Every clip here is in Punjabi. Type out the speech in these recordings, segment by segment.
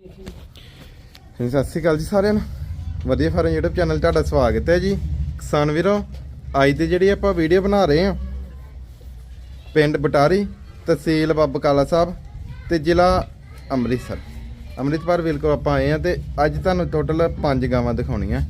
ਜੀ, ਸਤਿ ਸ਼੍ਰੀ ਅਕਾਲ ਜੀ ਸਾਰਿਆਂ ਨੂੰ। ਵਧੀਆ ਫਾਰਮ YouTube ਚੈਨਲ ਤੁਹਾਡਾ ਸਵਾਗਤ ਹੈ ਜੀ। ਕਿਸਾਨ ਵੀਰੋ ਅੱਜ ਦੀ ਜਿਹੜੀ ਆਪਾਂ ਵੀਡੀਓ ਬਣਾ ਰਹੇ ਹਾਂ ਪਿੰਡ ਬਟਾਰੀ ਤਹਿਸੀਲ ਬਾਬਾ ਕਾਲਾ ਸਾਹਿਬ ਤੇ ਜ਼ਿਲ੍ਹਾ ਅੰਮ੍ਰਿਤਸਰ। ਅੰਮ੍ਰਿਤਪਾਰ ਬਿਲਕੁਲ ਆਪਾਂ ਆਏ ਹਾਂ ਤੇ ਅੱਜ ਤੁਹਾਨੂੰ ਟੋਟਲ 5 ਗਾਵਾਂ ਦਿਖਾਉਣੀਆਂ।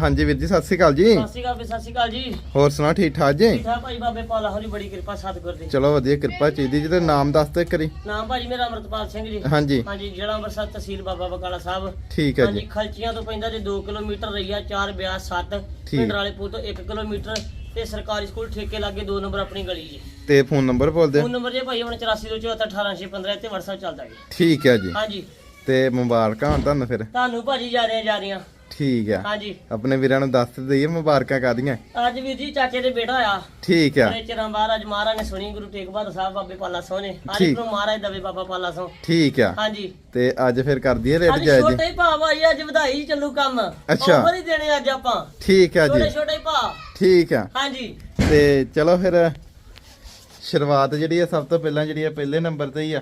ਹਾਂਜੀ ਵੀਰ ਜੀ ਸਤਿ ਸ਼੍ਰੀ ਅਕਾਲ ਜੀ। ਸਤਿ ਸ਼੍ਰੀ ਅਕਾਲ ਵੀ ਸਤਿ ਸ਼੍ਰੀ ਅਕਾਲ ਜੀ। ਹੋਰ ਸੁਣਾ ਠੀਕ ਠਾਕ ਜੀ? ਠੀਕ ਠਾਕ ਭਾਈ ਬਾਬੇ ਪਾਲਾ ਹੋਰੀ ਬੜੀ ਕਿਰਪਾ ਸਤਿਗੁਰ ਦੀ। ਚਲੋ ਵਧੀਆ ਕਿਰਪਾ ਚਾਹੀਦੀ ਜੀ ਤੇ ਨਾਮ ਦੱਸ ਦੇ ਕਰੀ ਨਾਮ ਭਾਜੀ ਮੇਰਾ ਅਮਰਤਪਾਲ ਸਿੰਘ ਜੀ। ਹਾਂਜੀ। ਹਾਂਜੀ ਜ਼ਿਲ੍ਹਾ ਅੰਮ੍ਰਿਤਸਰ ਤਹਿਸੀਲ ਬਾਬਾ ਬਕਾਲਾ ਸਾਹਿਬ। ਠੀਕ ਹੈ ਹਾਂਜੀ ਜੀ ਖਲਚੀਆਂ ਤੋਂ ਪੈਂਦਾ ਜੇ 2 ਕਿਲੋਮੀਟਰ ਰਈਆ 4 ਬਿਆਸ 7 ਠੀਕ। ਪਿੰਡ ਵਾਲੇ ਪੁਲ ਤੋਂ 1 ਕਿਲੋਮੀਟਰ ਤੇ ਸਰਕਾਰੀ ਸਕੂਲ ਠੇਕੇ ਲਾਗੇ 2 ਨੰਬਰ ਆਪਣੀ ਗਲੀ ਜੀ। ਤੇ ਫੋਨ ਨੰਬਰ ਬੋਲ ਦਿਓ। ਫੋਨ ਨੰਬਰ ਜੇ ਭਾਈ ਆਪਣਾ 8424188615 ਤੇ WhatsApp ਚੱਲਦਾ ਜੀ। ਠੀਕ ਹੈ ਜੀ। ਹਾਂਜੀ। ਤੇ ਮੁਬਾਰਕਾਂ ਤੁਹਾਨੂੰ ਫਿਰ। ਤੁਹਾਨੂੰ ਭਾਜੀ ਜਾ ਰਹੇ ਜਾ ਰਹੀਆਂ ਠੀਕ ਆ। ਹਾਂਜੀ। ਆਪਣੇ ਵੀਰਾਂ ਨੂੰ ਦੱਸ ਦਈਏ ਮੁਬਾਰਕਾਂ ਕਾਦੀਆਂ ਅੱਜ ਵੀਰ ਜੀ ਚਾਚੇ ਦੇ ਬੇਟਾ ਆ। ਠੀਕ ਆ। ਬੜੇ ਚਿਰਾਂ ਬਾਅਦ ਅੱਜ ਮਹਾਰਾਜ ਨੇ ਸੁਣੀ ਗੁਰੂ ਤੇਗ ਬਹਾਦਰ ਸਾਹਿਬ ਬਾਬੇ ਪਾਲਾ ਸੋਹਣੇ ਅੱਜ ਠੀਕ। ਨੂੰ ਮਹਾਰਾਜ ਦਵੇ ਬਾਬਾ ਪਾਲਾ ਸੋ ਠੀਕ ਆ। ਹਾਂਜੀ। ਤੇ ਅੱਜ ਫਿਰ ਕਰ ਦਈਏ ਰੇਟ ਅੱਜ ਜਾਇਜ਼। ਛੋਟੇ ਹੀ ਭਾਅ ਭਾਈ ਅੱਜ ਵਧਾਈ ਚੱਲੂ ਕੰਮ। ਅੱਛਾ। ਆਫਰ ਹੀ ਦੇਣੇ ਅੱਜ ਆਪਾਂ। ਠੀਕ ਆ ਛੋਟੇ ਜੀ ਛੋਟੇ ਭਾਅ। ਠੀਕ ਆ। ਹਾਂਜੀ। ਤੇ ਚਲੋ ਫਿਰ ਸ਼ੁਰੂਆਤ ਜਿਹੜੀ ਆ ਸਭ ਤੋਂ ਪਹਿਲਾਂ ਜਿਹੜੀ ਆ ਪਹਿਲੇ ਨੰਬਰ ਤੇ ਹੀ ਆ।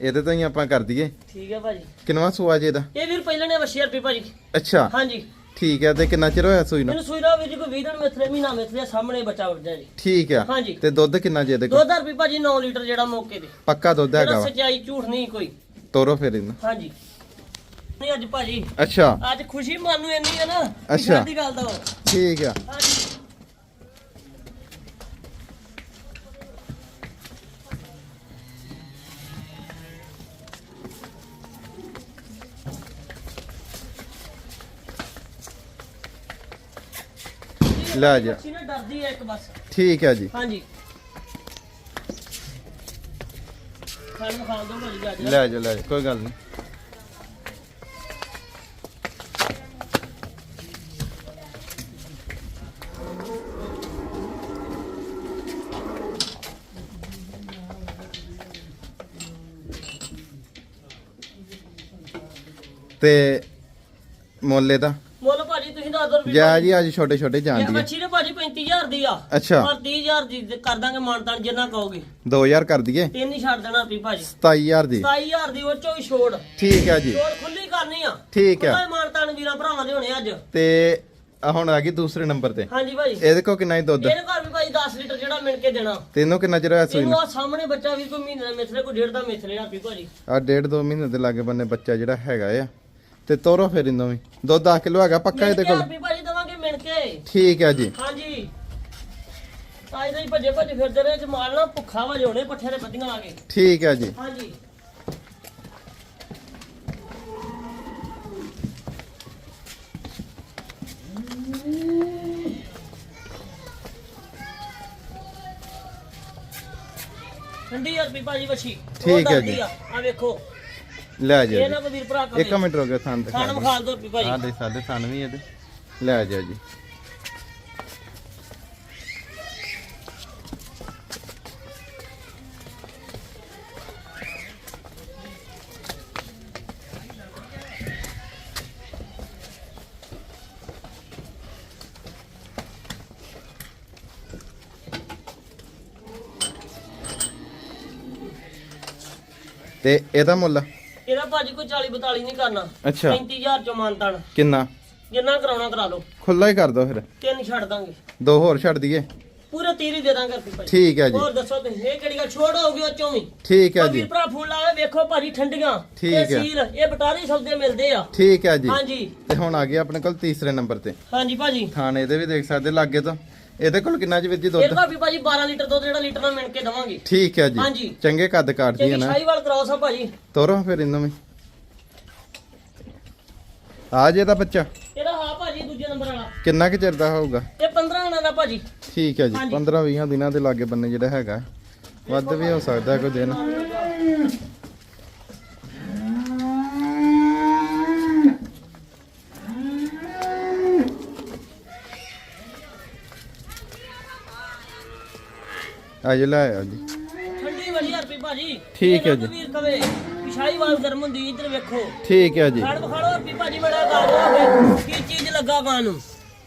ਇਹਦੇ ਤੋਂ ਹੀ ਆਪਾਂ ਕਰ ਦਈਏ। ਠੀਕ ਹੈ ਭਾਜੀ। ਕਿੰਨਵਾ ਸੂਆ ਜੇ ਦਾ? ਇਹ ਵੀਰ ਪਹਿਲਾਂ ਨੇ 80 ਰੁਪਏ ਭਾਜੀ। ਅੱਛਾ। ਹਾਂਜੀ। ਠੀਕ ਆ ਤੇ ਕਿੰਨਾ ਚਿਰ ਹੋਇਆ ਸੂਈ ਨੂੰ? ਇਹਨੂੰ ਸੂਈਰਾ ਵੀਰ ਜੀ ਕੋਈ 20 ਦਿਨ ਮਿਥਲੇ ਮਹੀਨਾ ਮਿਥਲੇ ਸਾਹਮਣੇ ਬੱਚਾ ਉੱਠਦਾ ਜੀ। ਠੀਕ ਆ ਹਾਂਜੀ। ਤੇ ਦੁੱਧ ਕਿੰਨਾ ਜੇ ਦੇ ਕੋਲ? 2000 ਰੁਪਏ ਭਾਜੀ 9 ਲੀਟਰ ਜਿਹੜਾ ਮੌਕੇ ਤੇ। ਪੱਕਾ ਦੁੱਧ ਹੈਗਾ ਜਿਹੜਾ ਵਾ? ਸਚਾਈ ਝੂਠ ਨਹੀਂ ਕੋਈ। ਤੋਰੋ ਫਿਰ ਇਹਨੂੰ। ਹਾਂਜੀ। ਨਹੀਂ ਅੱਜ ਭਾਜੀ। ਅੱਛਾ। ਅੱਜ ਖੁਸ਼ੀ ਮਨ ਨੂੰ ਇੰਨੀ ਹੈ ਨਾ ਅੱਛਾ। ਦੀ ਗੱਲ ਦਾ ਵਾ। ਠੀਕ ਆ ਹਾਂਜੀ। ਲੈ ਜਾ। ਬੱਚੀ ਨਾ ਡਰਦੀ ਹੈ ਇੱਕ ਬਸ। ਠੀਕ ਆ ਜੀ। ਹਾਂਜੀ। ਖਾਣ ਖਾ ਦੋ ਭਾਜੀ ਜਾ। ਲੈ ਜਾ ਲੈ ਜਾ ਕੋਈ ਗੱਲ ਨਹੀਂ। ਤੇ ਮੁੱਲ ਇਹਦਾ ਮੁੱਲ ਭਾਜੀ ਤੁਸੀਂ ਦੱਸ ਦੋ ਰੁਪਏ ਜਾ ਜੀ ਅੱਜ ਛੋਟੇ ਛੋਟੇ ਜਾਂਦੀ ਹੈ ਬੱਚੀ ਨੇ ਭਾਜੀ 35000 ਦੀ ਆ। ਅੱਛਾ। ਪਰ 30000 ਦੀ ਤੇ ਕਰ ਦਾਂਗੇ ਮਾਨਤਾਨ ਜਿੰਨਾ ਕਹੋਗੇ। 2000 ਕਰ ਦਈਏ? ਤਿੰਨ ਹੀ ਛੱਡ ਦੇਣਾ ਰੁਪਏ ਭਾਜੀ। 27000 ਦੀ। 27000 ਦੀ ਉਹ ਚੋਂ ਹੀ ਛੋੜ। ਠੀਕ ਆ ਜੀ। ਛੋੜ ਖੁੱਲੀ ਕਰਨੀ ਆ। ਠੀਕ ਹੀ ਮਾਨਤਾਨ ਵੀਰਾਂ ਭਰਾਵਾਂ ਦੇ ਹੋਣੇ ਅੱਜ। ਤੇ ਹੁਣ ਆ ਗਈ ਦੂਸਰੇ ਨੰਬਰ ਤੇ। ਹਾਂਜੀ ਭਾਜੀ। ਇਹਦੇ ਕੋ ਕਿੰਨਾ ਹੀ ਦੁੱਧ? ਇਹਦੇ ਘਰ ਵੀ ਭਾਜੀ 10 ਲੀਟਰ ਜਿਹੜਾ ਮਿਲ ਕੇ ਦੇਣਾ। ਤੈਨੂੰ ਕਿੰਨਾ ਚਿਰ ਹੋਇਆ ਸੂਈ ਨੂੰ? ਆ ਸਾਹਮਣੇ ਬੱਚਾ ਵੀ ਕੋਈ ਮਹੀਨੇ ਦਾ ਮਿਥਲੇ ਕੋਈ ਡੇਢ ਦਾ ਮਿਥਲੇ ਆ ਪੀ ਭਾਜੀ। ਆ ਡੇਢ ਦੋ ਮਹੀਨੇ ਦੇ ਲਾਗੇ ਬੰਨੇ ਬੱਚਾ ਜਿਹੜਾ ਹੈਗਾ ਆ। ਤੇ ਤੋਰੋ ਫਿਰ ਇਹਨੂੰ ਵੀ। ਦੁੱਧ 10 ਕਿਲੋ ਹੈਗਾ ਪੱਕਾ ਇਹਦੇ ਕੋਲ? ਵੀ ਭਾਜੀ ਦਵਾਂਗੇ ਮਿਲ ਕੇ। ਠੀਕ ਹੈ ਜੀ। ਹਾਂਜੀ। ਅੱਜ ਦੇ ਭੱਜੇ ਭੱਜੇ ਫਿਰਦੇ ਰਹੇ ਜਮਾਲ ਨਾ ਭੁੱਖਾ ਵਾ ਜੋੜੇ ਪੱਠੇ ਦੇ ਬੱਦੀਆਂ ਆ ਗਏ। ਠੀਕ ਹੈ ਜੀ। ਹਾਂਜੀ। ਠੰਡੀ ਯਾਰ ਵੀ ਭਾਜੀ ਵਛੀ। ਠੀਕ ਹੈ ਜੀ। ਆ। ਵੇਖੋ। ਲੈ ਜਾ ਇਹ ਜੀ। ਨਾ ਕੋਈ ਵੀਰ ਭਰਾ ਇੱਕ ਮਿੰਟ ਹੋ ਗਿਆ ਥਾਂ ਦਿਖਾ ਖਾਣ ਮਖਾਲ ਦੋ ਭਾਜੀ ਦੇ ਸਾਡੇ ਵੀ ਇਹਦੇ। ਲੈ ਜਾ ਜੀ। ਤੇ ਇਹਦਾ ਮੁੱਲ ਭਾਜੀ ਕੋਈ 40 42 ਨਹੀਂ ਕਰਨਾ। ਅੱਛਾ। 35000 ਚੋਂ ਮਾਨਤਾਨ ਕਿੰਨਾ? ਜਿੰਨਾ ਕਰਾਉਣਾ ਕਰਾ ਲਓ। ਖੁੱਲਾ ਹੀ ਕਰ ਦੋ ਫਿਰ। ਤਿੰਨ ਛੱਡ ਦਾਂਗੇ। ਦੋ ਹੋਰ ਛੱਡ ਦਈਏ। ਪੂਰੇ 30 ਹੀ ਦੇ ਦਾਂਗੇ ਰੁਪਏ ਭਾਜੀ ਠੀਕ ਹੈ ਜੀ। ਹੋਰ ਦੱਸੋ ਤੁਸੀਂ ਇਹ ਕਿਹੜੀ ਗੱਲ ਛੋੜ ਹੋਊਗੀ ਉਹ ਚੋਂ ਵੀ? ਠੀਕ ਹੈ ਜੀ। ਭਰਾ ਫੋਨ ਲਾਵੇ ਵੇਖੋ ਭਾਜੀ ਠੰਡੀਆਂ। ਠੀਕ ਹੈ। ਸੀਲ ਇਹ ਬਟਾਰੀ ਸੌਦੇ ਮਿਲਦੇ ਆ। ਠੀਕ ਹੈ ਜੀ। ਹਾਂਜੀ। ਤੇ ਹੁਣ ਆ ਗਿਆ ਆਪਣੇ ਕੋਲ ਤੀਸਰੇ ਨੰਬਰ ਤੇ। ਹਾਂਜੀ ਭਾਜੀ। ਥਾਣੇ ਇਹਦੇ ਵੀ ਦੇਖ ਸਕਦੇ ਲਾਗੇ ਤੋਂ। ਇਹਦੇ ਕੋਲ ਕਿੰਨਾ ਜੀ ਵੀਰ ਜੀ ਦੁੱਧ? ਕਾ ਵੀ ਭਾਜੀ 12 ਲੀਟਰ ਦੁੱਧ ਜਿਹੜਾ ਲੀਟਰ ਨਾਲ ਮਿਣ ਕੇ ਦਵਾਂਗੇ। ਠੀਕ ਹੈ ਜੀ। ਹਾਂਜੀ। ਚੰਗੇ ਕੱਦ ਕਾਟਦੀ ਹੈ ਚੰਗੀ ਨਾ। ਸ਼ਾਹੀਵਾਲ ਕਰਾਉਸ ਆ ਭਾਜੀ। ਤੋਰੋ ਫਿਰ ਇਹਨੂੰ ਵੀ। ਆ ਜੇ ਦਾ ਬੱਚਾ। ਇਹਦਾ ਹਾਂ ਭਾਜੀ ਦੂਜੇ ਨੰਬਰ ਵਾਲਾ। ਕਿੰਨਾ ਕੁ ਚਿਰ ਦਾ ਹੋਊਗਾ? ਇਹ 15 ਆਣਾ ਦਾ ਭਾਜੀ। ਠੀਕ ਹੈ ਜੀ। ਹਾਂਜੀ। 15 20 ਦਿਨਾਂ ਦੇ ਲਾਗੇ ਬੰਨੇ ਜਿਹੜਾ ਹੈਗਾ। ਵੱਧ ਵੀ ਹੋ ਸਕਦਾ ਕੋਈ ਦਿਨ ਅੱਜ ਲੈ ਆਇਆ ਜੀ। ਠੰਡੀ ਵਧੀਆ ਰੁਪਏ ਭਾਜੀ। ਠੀਕ ਹੈ ਜੀ। ਵੀਰ ਕਵੇ ਕਿ ਸ਼ਾਹੀਵਾਲ ਗਰਮ ਹੁੰਦੀ ਇੱਧਰ ਵੇਖੋ। ਠੀਕ ਹੈ ਜੀ। ਖੜ ਬਖਾੜੋ ਰੁਪਏ ਭਾਜੀ ਮੇਰਾ ਗਾ ਦੋ ਕੀ ਚੀਜ਼ ਲੱਗਾ ਗਾਂ ਨੂੰ?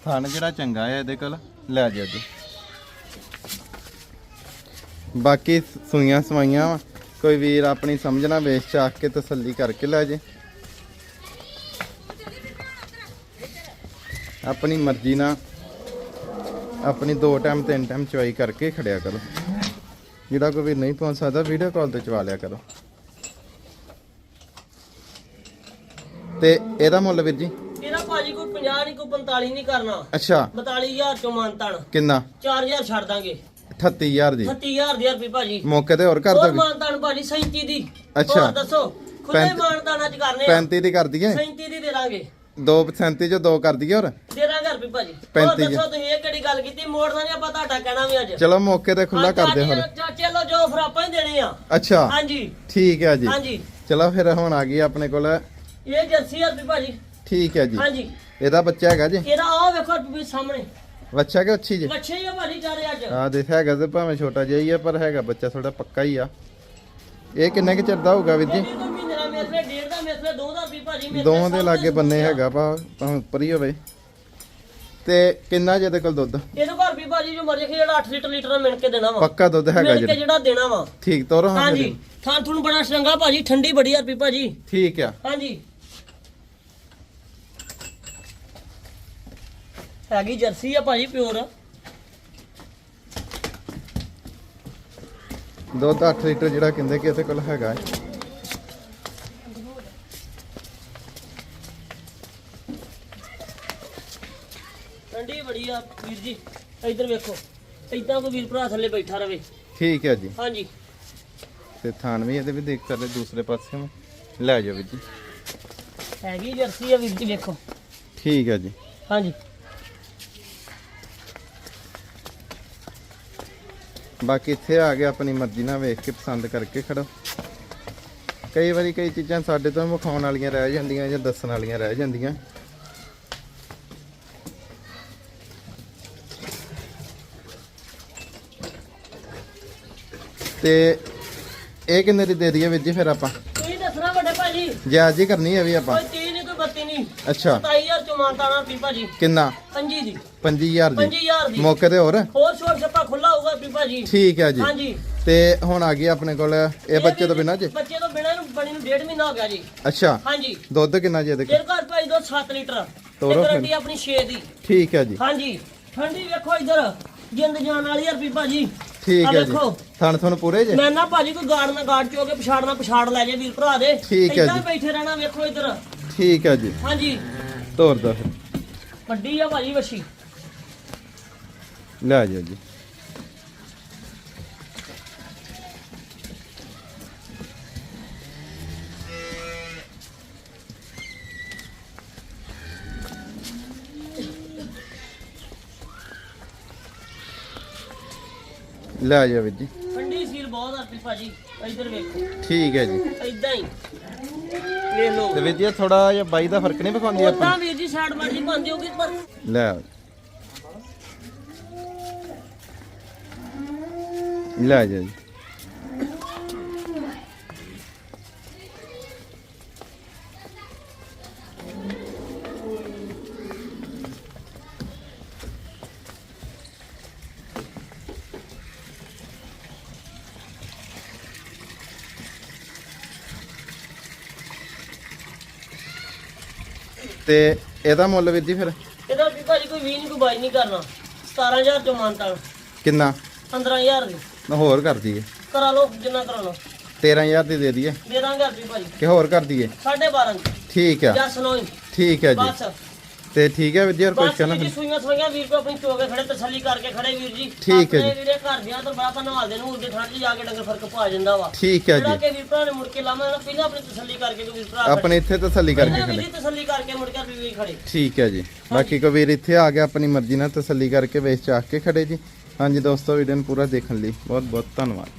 ਥਣ ਜਿਹੜਾ ਚੰਗਾ ਹੈ ਇਹਦੇ ਕੋਲ ਲੈ ਜਾ ਜੀ। ਬਾਕੀ ਸੂਈਆਂ ਸਵਾਈਆਂ ਵਾਂ। ਕੋਈ ਵੀਰ ਆਪਣੀ ਸਮਝਣਾ ਵੇਚ ਚਾਕ ਕੇ ਤਸੱਲੀ ਕਰਕੇ ਲੈ ਜੇ। ਆਪਣੀ ਮਰਜ਼ੀ ਨਾਲ ਆਪਣੀ ਦੋ ਟਾਈਮ ਤਿੰਨ ਟਾਈਮ ਚਵਾਈ ਕਰਕੇ ਖੜਿਆ ਕਰੋ। ਜਿਹੜਾ ਕੋਈ ਨਹੀਂ ਪਹੁੰਚ ਸਕਦਾ ਵੀਡੀਓ ਕਾਲ ਤੇ ਚਵਾ ਲਿਆ ਕਰੋ। ਤੇ ਇਹਦਾ ਮੁੱਲ ਵੀਰ ਜੀ? ਇਹਦਾ ਭਾਜੀ ਕੋਈ 50 ਨਹੀਂ ਕੋਈ 45 ਨਹੀਂ ਕਰਨਾ। ਅੱਛਾ। 42000 ਚੋਂ ਮਾਨਤਾਨ ਕਿੰਨਾ? 4000 ਛੱਡ ਦਾਂਗੇ। 38000 ਦੀ। 38000 ਦੀ ਰੁਪਏ ਭਾਜੀ। ਮੌਕੇ ਤੇ ਹੋਰ ਕਰ ਹੋਰ ਦੋਗੇ? ਮਾਨਤਾਨ ਭਾਜੀ 37 ਦੀ। ਅੱਛਾ। ਹੋਰ ਦੱਸੋ ਖੁੱਲੇ ਮਾਨਤਾਨ ਅੱਜ ਕਰਨੇ ਆ। 35 ਦੀ ਕਰ ਦਈਏ। 37 ਦੀ ਦੇ ਦਾਂਗੇ। 2 37 ਚੋਂ 2 ਕਰ ਦਈਏ ਹੋਰ? ਦੇ ਦਾਂਗੇ ਰੁਪਏ ਭਾਜੀ। ਹੋਰ 35 ਦੱਸੋ ਤੁਸੀਂ ਇਹ ਕਿਹੜੀ ਗੱਲ ਕੀਤੀ? ਮੋੜਨਾ ਨਹੀਂ ਆਪਾਂ ਤੁਹਾਡਾ ਕਹਿਣਾ ਵੀ ਅੱਜ। ਚਲੋ ਮੌਕੇ ਤੇ ਖੁੱਲਾ ਕਰ ਦੇ ਹੁਣ ਚਾ- ਚਲੋ ਜੋ ਫਿਰ ਆਪਾਂ ਹੀ ਦੇਣੇ ਆ। ਅੱਛਾ। ਹਾਂਜੀ। ਠੀਕ ਹੈ ਜੀ। ਹਾਂਜੀ। ਚਲੋ ਫਿਰ ਹੁਣ ਆ ਗਈ ਆਪਣੇ ਕੋਲ। ਇਹ ਜਰਸੀ ਆ ਰੁਪਏ ਭਾਜੀ। ਠੀਕ ਹੈ ਜੀ। ਹਾਂਜੀ। ਇਹਦਾ ਬੱਚਾ ਹੈਗਾ ਜੀ। ਇਹਦਾ ਆਹ ਵੇਖੋ ਵੀ ਸਾਹਮਣੇ। ਬੱਚਾ ਕਿ ਅੱਛੀ ਜੀ? ਬੱਚੇ ਹੀ ਆ ਭਾਜੀ ਚਾਰੇ ਅੱਜ। ਆ ਦੇਖ ਹੈਗਾ ਤੇ ਭਾਵੇਂ ਛੋਟਾ ਜਿਹਾ ਹੀ ਆ ਪਰ ਹੈਗਾ ਬੱਚਾ ਥੋੜਾ ਪੱਕਾ ਹੀ ਆ। ਇਹ ਕਿੰਨੇ ਕਿ ਚਿਰ ਦਾ ਹੋਊਗਾ ਵੀਰ ਜੀ? ਇਹ ਕੋਈ ਮਹੀਨੇ ਦਾ ਮੇਸਲੇ ਡੇਢ ਦਾ ਮੇਸਲੇ ਦੋ ਦਾ ਵੀ ਭਾਜੀ ਦੋਵਾਂ ਦੇ ਲਾਗੇ ਬੰਨੇ। ਹੈਗਾ ਭਾ ਭਾਵੇਂ ਉੱਪਰ ਹੀ ਹੋਵੇ। ਤੇ ਕਿੰਨਾ ਜਿਹਦੇ ਕੋਲ ਦੁੱਧ? ਇਹਦੇ ਘਰ ਵੀ ਭਾਜੀ ਜੋ ਮਰਜ਼ੀ ਜਿਹੜਾ 8 ਲੀਟਰ ਲੀਟਰ ਮਿਣ ਕੇ ਦੇਣਾ ਵਾ। ਪੱਕਾ ਦੁੱਧ ਹੈਗਾ ਮਿਣ ਕੇ ਜਿਹੜਾ। ਦੇਣਾ ਵਾ। ਠੀਕ ਤੋਰੋ ਹਾਂ ਹਾਂਜੀ। ਥਾਂ ਤੁਹਾਨੂੰ ਬੜਾ ਚੰਗਾ ਭਾਜੀ ਠੰਡੀ ਬੜੀ ਆ ਰੁਪਏ ਭਾਜੀ। ਠੀਕ ਆ। ਹਾਂਜੀ। ਹੈਗੀ ਜਰਸੀ ਆ ਭਾਜੀ ਪਿਓਰ। ਦੁੱਧ 8 ਲੀਟਰ ਜਿਹੜਾ ਕਹਿੰਦੇ ਕਿ ਇਹਦੇ ਕੋਲ ਹੈਗਾ ਹੈ। ਠੰਡੀ ਬੜੀ ਆ ਵੀਰ ਜੀ। ਇੱਧਰ ਵੇਖੋ। ਇਦਾਂ ਕੋਈ ਵੀਰ ਭਰਾ ਥੱਲੇ ਬੈਠਾ ਰਵੇ। ਠੀਕ ਹੈ ਜੀ। ਹਾਂਜੀ। ਤੇ ਥਾਨ ਵੀ ਇਹਦੇ ਵੀ ਦੇਖ ਸਕਦੇ ਦੂਸਰੇ ਪਾਸੇ ਨੂੰ। ਲੈ ਜਾਓ ਵੀਰ ਜੀ। ਹੈਗੀ ਜਰਸੀ ਆ ਵੀਰ ਜੀ ਵੇਖੋ। ਠੀਕ ਹੈ ਜੀ। ਹਾਂਜੀ। ਬਾਕੀ ਇੱਥੇ ਆ ਕੇ ਆਪਣੀ ਮਰਜ਼ੀ ਨਾਲ ਵੇਖ ਕੇ ਪਸੰਦ ਕਰਕੇ ਖੜੋ। ਕਈ ਵਾਰੀ ਕਈ ਚੀਜ਼ਾਂ ਸਾਡੇ ਤੋਂ ਵਿਖਾਉਣ ਵਾਲੀਆਂ ਰਹਿ ਜਾਂਦੀਆਂ ਜਾਂ ਦੱਸਣ ਵਾਲੀਆਂ ਰਹਿ ਜਾਂਦੀਆਂ। ਤੇ ਇਹ ਕਿੰਨੇ ਦੀ ਦੇ ਦਈਏ ਵੀਰ ਜੀ ਫਿਰ ਆਪਾਂ? ਤੁਸੀਂ ਦੱਸਣਾ ਵੱਡੇ ਭਾਜੀ। ਜਾਇਜ਼ ਹੀ ਕਰਨੀ ਹੈ ਵੀ ਆਪਾਂ। ਕੋਈ 30 ਨਹੀਂ ਕੋਈ 32 ਨਹੀਂ। ਅੱਛਾ। 27000 ਚ ਮਾਨਤਾਣਾ ਵੀ ਭਾਜੀ ਕਿੰਨਾ? ਪੰਜੀ ਦੀ। 25000 ਦੀ। 25000 ਦੀ। ਮੌਕੇ ਤੇ ਹੋਰ? ਹੋਰ ਛੋਟ ਛੱਪਾ ਖੁੱਲਾ ਹੋਊਗਾ ਵੀ ਭਾਜੀ ਠੀਕ ਹੈ ਜੀ। ਹਾਂਜੀ। ਤੇ ਹੁਣ ਆ ਗਈ ਆਪਣੇ ਕੋਲ ਇਹ ਬੱਚੇ ਤੋਂ ਬਿਨਾਂ ਜੀ? ਬੱਚੇ ਤੋਂ ਬਿਨਾਂ ਨੂੰ ਬਣੀ ਨੂੰ ਡੇਢ ਮਹੀਨਾ ਹੋ ਗਿਆ ਜੀ। ਅੱਛਾ। ਹਾਂਜੀ। ਦੁੱਧ ਕਿੰਨਾ ਜੀ ਇਹਦੇ ਕੋਲ? ਘਰ ਭਾਈ ਦੋ 7 ਲੀਟਰ। ਤੋਰੋ। ਗਰੰਟੀ ਆਪਣੀ 6 ਦੀ। ਠੀਕ ਹੈ ਜੀ। ਹਾਂਜੀ। ਠੰਡੀ ਵੇਖੋ ਇੱਧਰ। ਜਿੰਦ ਜਾਨ ਵਾਲੀ ਆ ਰੁਪਈ ਭਾਜੀ। ਠੀਕ ਹੈ ਜੀ। ਵੇਖੋ। ਥਣ ਤੁਹਾਨੂੰ ਪੂਰੇ ਜੇ? ਮੈਂ ਨਾ ਭਾਜੀ ਕੋਈ ਗਾੜ ਨਾ ਗਾੜ ਚੋ ਕੇ ਪਛਾੜਨਾ ਪਛਾੜ ਲੈ ਜੇ ਵੀਰ ਭਰਾ ਦੇ। ਠੀਕ ਹੈ ਏਦਾਂ ਜੀ। ਬੈਠੇ ਰਹਿਣਾ ਵੇਖੋ ਇੱਧਰ। ਠੀਕ ਹੈ ਜੀ। ਹਾਂਜੀ। ਤੋਰ ਦੋ ਫਿਰ। ਵੱਡੀ ਆ ਭਾਜੀ ਵੱਛੀ। ਲੈ ਜਾਓ ਜੀ। ਲੈ ਜਾਓ ਵੀਰ ਜੀ। ਠੰਡੀ ਸੀਲ ਬਹੁਤ ਆ ਭਾਜੀ ਇੱਧਰ ਵੇਖੋ। ਠੀਕ ਹੈ ਜੀ। ਏਦਾਂ ਹੀ। ਵੇਖ ਲਓ। ਤੇ ਵੀਰ ਜੀ ਥੋੜਾ ਜਿਹਾ ਬਾਈ ਦਾ ਫ਼ਰਕ ਨਹੀਂ ਵਿਖਾਉਂਦੀ ਆਪਾਂ? ਉਦਾਂ ਵੀਰ ਜੀ ਸਾਈਡ ਮਰਜ਼ੀ ਬਣ ਜਾਊਗੀ ਪਰ ਲੈ। ਲੈ ਜਾਓ ਜੀ। ਤੇ ਇਹਦਾ ਮੁੱਲ ਵੀਰ ਜੀ ਫਿਰ? ਇਹਦਾ ਵੀ ਭਾਜੀ ਕੋਈ 20 ਨਹੀਂ ਕੋਈ 22 ਨਹੀਂ ਕਰਨਾ। 17000 ਚੋਂ ਮਾਨਤਾ ਕਿੰਨਾ? 15000 ਦੀ। ਹੋਰ ਕਰ ਦਈਏ। ਕਰਾ ਲਓ ਜਿੰਨਾ ਕਰਾ ਲਓ 13000 ਦੀ ਦੇ ਦਈਏ। ਦੇ ਦਾਂਗੇ ਰੁਪਈ ਭਾਜੀ। ਕਿ ਹੋਰ ਕਰ ਦਈਏ? 12.5 ਦੀ। ਠੀਕ ਆ। ਜਾਂ ਸੁਣੋ ਠੀਕ ਹੈ ਜੀ। ਬਸ। ਤੇ ਠੀਕ ਹੈ ਵੀਰ ਜੀ ਹੋਰ ਕੁਝ ਬਸ ਕਹਿਣਾ ਵੀਰ ਜੀ ਸੂਈਆਂ ਸੂਈਆਂ ਵੀਰ ਕੋ ਆਪਣੀ ਚੋਕੇ ਖੜੇ ਤਸੱਲੀ ਕਰਕੇ ਖੜੇ ਵੀਰ ਜੀ। ਠੀਕ ਹੈ ਆਪਣੇ ਜੀ। ਵੀਰੇ ਘਰ ਦਿਆਂ ਤੋਂ ਬੜਾ ਨਵਾਲਦੇ ਨੂੰ ਉਹਦੇ ਠੰਡ 'ਚ ਜਾ ਕੇ ਡੰਗਰ ਫ਼ਰਕ ਪਾ ਜਾਂਦਾ ਵਾ। ਠੀਕ ਹੈ ਜਿਹੜਾ ਜੀ। ਕਿ ਵੀਰ ਭਰਾ ਨੇ ਮੁੜ ਕੇ ਲਾਵਾਂ ਨਾ ਪਹਿਲਾਂ ਆਪਣੀ ਤਸੱਲੀ ਕਰਕੇ ਵੀਰ ਭਰਾ ਆਪਣੇ ਇੱਥੇ ਤਸੱਲੀ ਕਰਕੇ ਪਹਿਲਾਂ ਵੀਰ ਖੜੇ। ਜੀ ਤਸੱਲੀ ਕਰਕੇ ਮੁੜ ਕੇ ਵੀਰ ਖੜੇ। ਠੀਕ ਹੈ ਜੀ। ਬਾਕੀ ਕੋਈ ਵੀਰ ਇੱਥੇ ਆ ਗਿਆ ਆਪਣੀ ਮਰਜ਼ੀ ਨਾਲ ਤਸੱਲੀ ਕਰਕੇ ਵੇਚ ਚਾਕ ਕੇ ਖੜੇ ਜੀ। ਹਾਂਜੀ ਦੋਸਤੋ ਵੀਡੀਓ ਨੂੰ ਪੂਰਾ ਦੇਖਣ ਲਈ ਬਹੁਤ ਬਹੁਤ ਧੰਨਵਾਦ।